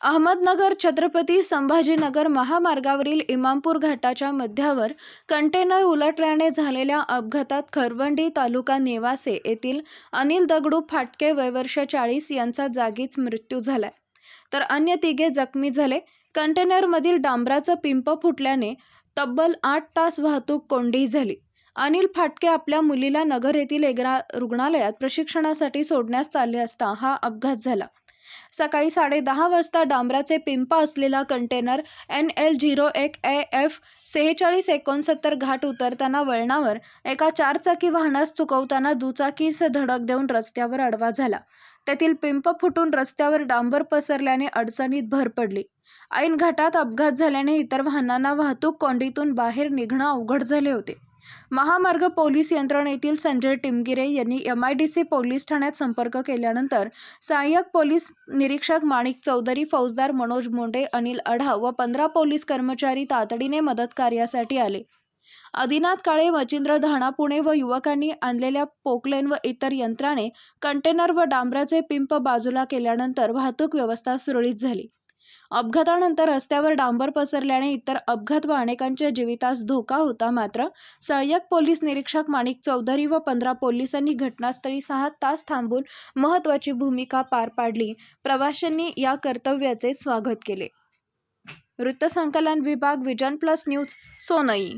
अहमदनगर छत्रपती संभाजीनगर महामार्गावरील इमामपूर घाटाच्या मध्यावर कंटेनर उलटल्याने झालेल्या अपघातात खरवंडी तालुका नेवासे येथील अनिल दगडू फाटके वयवर्ष चाळीस यांचा जागीच मृत्यू झालाय. तर अन्य तिघे जखमी झाले. कंटेनरमधील डांबराचं पिंप फुटल्याने तब्बल आठ तास वाहतूक कोंडी झाली. अनिल फाटके आपल्या मुलीला नगर येथील एका रुग्णालयात प्रशिक्षणासाठी सोडण्यास चालले असता हा अपघात झाला. सकाळी साडेदहा वाजता डांबराचे पिंप असलेला कंटेनर एन एल झिरो एक ए एफ सेहेचाळीस एकोणसत्तर घाट उतरताना वळणावर एका चारचाकी वाहनास चुकवताना दुचाकीस धडक देऊन रस्त्यावर आडवा झाला. त्यातील पिंप फुटून रस्त्यावर डांबर पसरल्याने अडचणीत भर पडली. ऐन घाटात अपघात झाल्याने इतर वाहनांना वाहतूक कोंडीतून बाहेर निघणं अवघड झाले होते. महामार्ग पोलीस यंत्रणेतील संजय टिमगिरे यांनी M I D C police ठाण्यात संपर्क केल्यानंतर सहाय्यक पोलीस निरीक्षक माणिक चौधरी फौजदार मनोज मोंडे अनिल अढाव व पंधरा पोलीस कर्मचारी तातडीने मदत कार्यासाठी आले. आदिनाथ काळे मचिंद्र धाणा पुणे व युवकांनी आणलेल्या पोकलेन व इतर यंत्राने कंटेनर व डांबराचे पिंप बाजूला केल्यानंतर वाहतूक व्यवस्था सुरळीत झाली. अपघातानंतर रस्त्यावर डांबर पसरल्याने इतर अपघात व अनेकांच्या जीवितास धोका होता. मात्र सहाय्यक पोलीस निरीक्षक माणिक चौधरी व पंधरा पोलिसांनी घटनास्थळी सहा तास थांबून महत्त्वाची भूमिका पार पाडली. प्रवाशांनी या कर्तव्याचे स्वागत केले. वृत्तसंकलन विभाग विजन प्लस न्यूज सोनई.